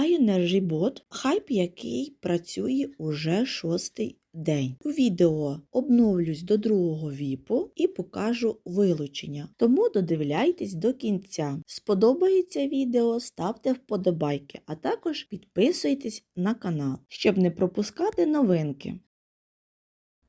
Pioneer Bot – хайп, який працює уже шостий день. У відео обновлюсь до другого віпу і покажу вилучення. Тому додивляйтесь до кінця. Сподобається відео, ставте вподобайки, а також підписуйтесь на канал, щоб не пропускати новинки.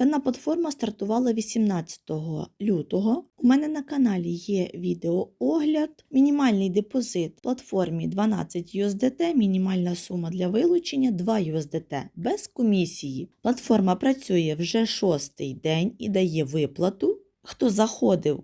Дана платформа стартувала 18 лютого. У мене на каналі є відеоогляд. Мінімальний депозит платформі 12 USDT, мінімальна сума для вилучення 2 USDT без комісії. Платформа працює вже шостий день і дає виплату. Хто заходив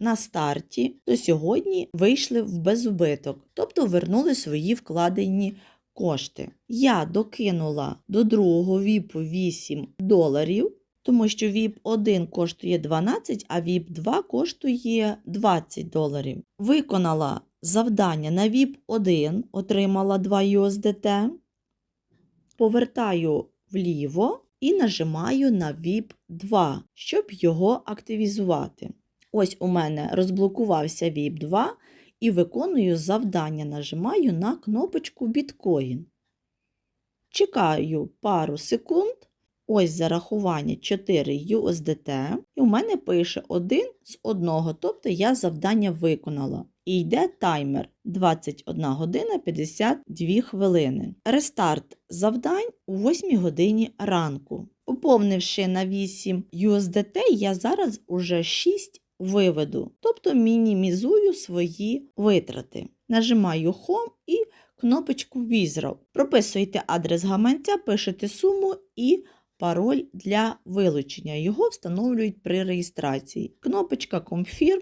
на старті, то сьогодні вийшли в безубиток, тобто вернули свої вкладені кошти. Я докинула до другого віпу 8 доларів тому що VIP 1 коштує 12, а VIP 2 коштує 20 доларів. Виконала завдання на VIP 1, отримала 2 USDT, повертаю вліво і нажимаю на VIP 2, щоб його активізувати. Ось у мене розблокувався VIP 2 і виконую завдання, нажимаю на кнопочку Bitcoin. Чекаю пару секунд. Ось зарахування 4 USDT, і у мене пише 1 з 1, тобто я завдання виконала. І йде таймер 21 година 52 хвилини. Рестарт завдань у 8 годині ранку. Поповнивши на 8 USDT, я зараз уже 6 виведу, тобто мінімізую свої витрати. Нажимаю Home і кнопочку Withdraw. Прописуєте адрес гаманця, пишете суму і пароль для вилучення. Його встановлюють при реєстрації. Кнопочка Confirm.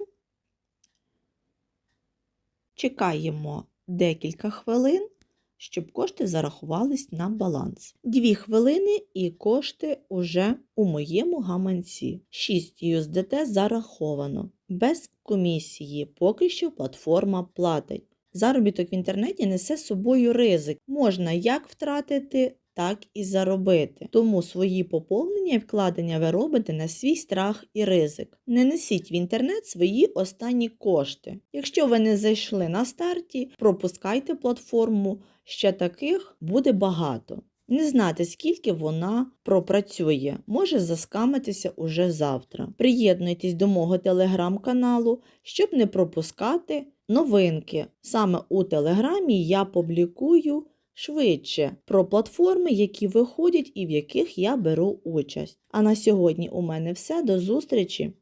Чекаємо декілька хвилин, щоб кошти зарахувались на баланс. Дві хвилини і кошти уже у моєму гаманці. 6 USDT зараховано. Без комісії. Поки що платформа платить. Заробіток в інтернеті несе з собою ризик. Можна як втратити, так і заробити. Тому свої поповнення і вкладення ви робите на свій страх і ризик. Не несіть в інтернет свої останні кошти. Якщо ви не зайшли на старті, пропускайте платформу, ще таких буде багато. Не знати, скільки вона пропрацює, може заскамитися уже завтра. Приєднуйтесь до мого телеграм-каналу, щоб не пропускати новинки. Саме у телеграмі я публікую швидше про платформи, які виходять і в яких я беру участь. А на сьогодні у мене все. До зустрічі!